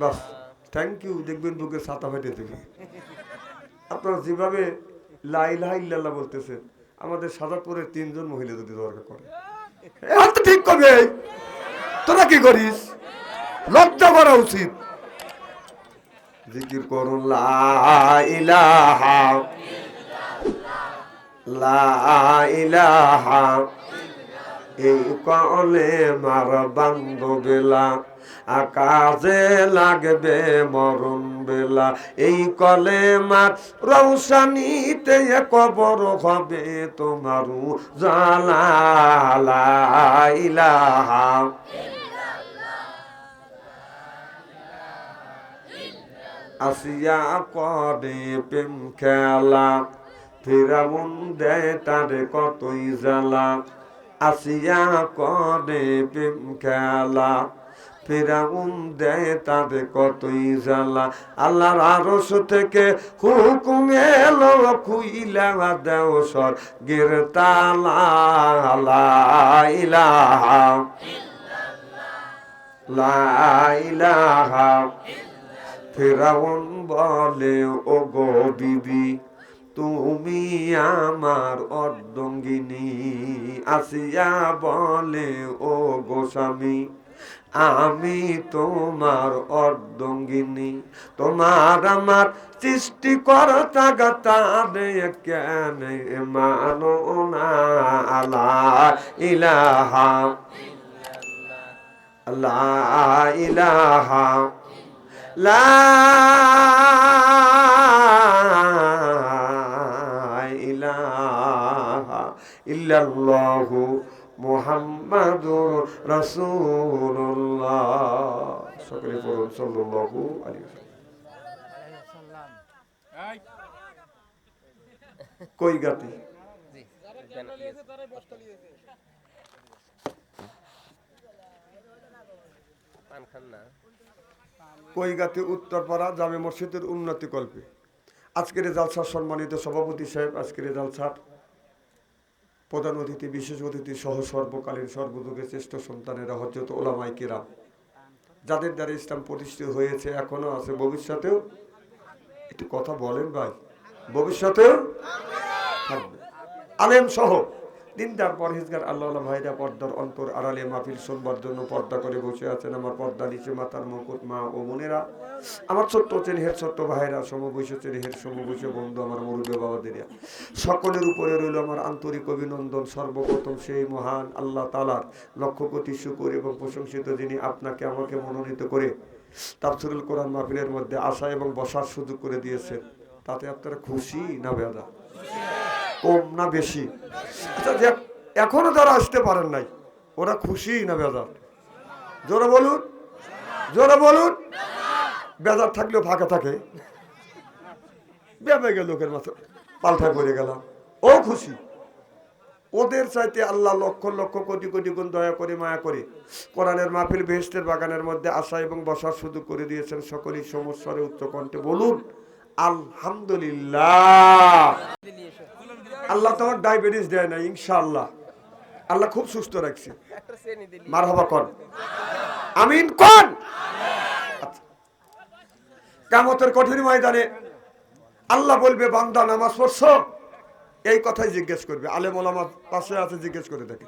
Bus thank you দেখবেন বুকের ছাতা ফেটে দেবে আপনারা যেভাবে লাইলাহ ইল্লাল্লাহ বলতেছেন, আমাদের সাজাপুরের তিনজন মহিলা যদি দরকার করে। হাত ঠিক করবে। তোরা কি করিস? লজ্জা করা উচিত। জিকির করুন, লা ইলাহা লা ইলাহা এই কলে মার বান্ধবেলা আকাশে লাগবে মরণ বেলা। এই কলে মার রৌশানিতে কবর হবে তোমারু জালা লা ইলাহা আসিয়া করে প্রেম খেলা, ফিরাউন দেয় তারে কতই জ্বালা। আসিয়া করে প্রেম খেলা। ফিরাউন দেয় তারে কতই জ্বালা। আল্লাহর আরস থেকে হুকুম এলো, খুইলা দেও সর গির তালা লা ইলাহা লা ইলাহা ফেরাউন বলে ও গো বিবি তুমি আমার অর্ধঙ্গিনী, আসিয়া বলে, ও গোস্বামী আমি তোমার অর্ধঙ্গিনী। তোমার আমার সৃষ্টি করতা গাতারে কেন মানো না আলা ইলাহা আল্লাহ ইলাহা লা ইল্লাল্লাহু মুহাম্মাদুর রাসূলুল্লাহ। সকলে পড়ুন, সাল্লাল্লাহু আলাইহি ওয়াসাল্লাম। কই গাতি? কৈগাতি উত্তরপাড়া জামে মসজিদের উন্নতি কল্পে। আজকের জালসার সম্মানিত সভাপতি সাহেব, আজকের জালসার প্রধান অতিথি, বিশেষ অতিথি সহ সর্বকালীন সর্বযুগের শ্রেষ্ঠ সন্তানেরা হজরত ওলামাই কিরাম। যাদের দ্বারা ইসলাম প্রতিষ্ঠিত হয়েছে, এখনও আছে, ভবিষ্যতেও একটু কথা বলেন ভাই, ভবিষ্যতেও থাকবে। আলেম সহ দিনদার পরহেজগার আল্লাহ আল্লাহ ভাইরা পর্দার অন্তর আড়ালে মাহফিল শুনবার জন্য পর্দা করে বসে আছেন আমার পর্দা নিচে মাতার মুকুট মা ও বোনেরা। আমার ছোট্ট চেন চেনহের ছোট্ট ভাইরা সমবৈশ চেনহের সমবৈশ বন্ধু আমার মুরব্বী বাবাদেরা সকলের উপরে রইল আমার আন্তরিক অভিনন্দন। সর্বপ্রথম সেই মহান আল্লাহ তালার লক্ষ কোটি শুকুর এবং প্রশংসিত যিনি আপনাকে আমাকে মনোনীত করে তাফসিরুল কোরআন মাহফিলের মধ্যে আসা এবং বসার সুযোগ করে দিয়েছেন। তাতে আপনারা খুশি না বেদা? কম না বেশি। আচ্ছা এখনও যারা আসতে পারেন নাই, ওরা খুশি না বেজার? জোরে বলুন জোরে বলুন। বেজার থাকলেও ফাঁকা থাকে। বেবে লোকের মতো পাল্টা করে গেলাম। ও খুশি। ওদের চাইতে আল্লাহ লক্ষ লক্ষ কোটি কোটি গুণ দয়া করে, মায়া করে কোরআনের মাহফিল বেহেস্তের বাগানের মধ্যে আসা এবং বসার সুযোগ করে দিয়েছেন সকলেই সমস্যারে উচ্চ কণ্ঠে বলুন, আলহামদুলিল্লাহ। আল্লাহ তোমার ডায়াবেটিস দেয় না ইনশাআল্লাহ। আল্লাহ খুব সুস্থ রাখছে। মার হবা কন? আমিন কন? আচ্ছা। কামতের কঠিন ময়দানে আল্লাহ বলবে, বান্দা, নামাজ পড়ছ? এই কথাই জিজ্ঞেস করবে। আলেম ওলামা পাশে আছে, জিজ্ঞেস করে থাকে